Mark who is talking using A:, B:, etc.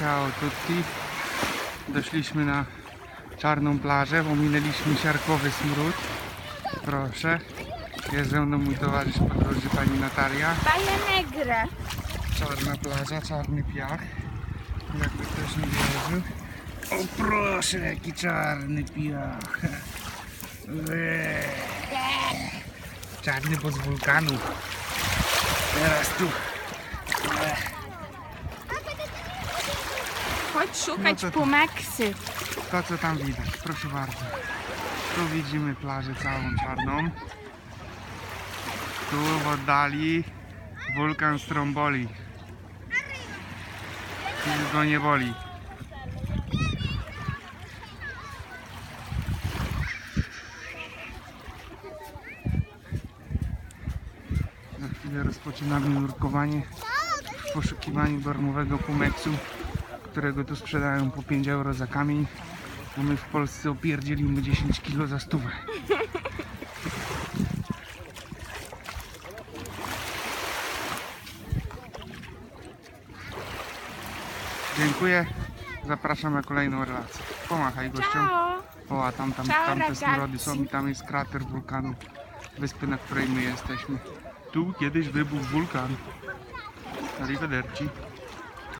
A: Ciao tutti. Doszliśmy na czarną plażę, ominęliśmy siarkowy smród. Proszę. Jest ze mną mój towarzysz podróży, pani Natalia.
B: Baja negra.
A: Czarna plaża, czarny piach. Jakby ktoś nie wierzył. O proszę, jaki czarny piach. Eee. Czarny bo z wulkanu. Teraz tu.
B: Szukać
A: No to-
B: pumeksy.
A: To co tam widać, proszę bardzo. Tu widzimy plażę całą czarną. Tu w oddali wulkan Stromboli. Już go nie boli. Za chwilę rozpoczynamy nurkowanie w poszukiwaniu darmowego pumeksu, którego tu sprzedają po 5 euro za kamień. A my w Polsce opierdzielimy 10 kilo za stówę. Dziękuję. Zapraszam na kolejną relację. Pomachaj gościom. O, a tam, tam,
B: Ciao,
A: tam te
B: ragazzi.
A: smrody są i tam jest krater wulkanu. Wyspy, na której my jesteśmy. Tu kiedyś wybuchł wulkan. Arrivederci.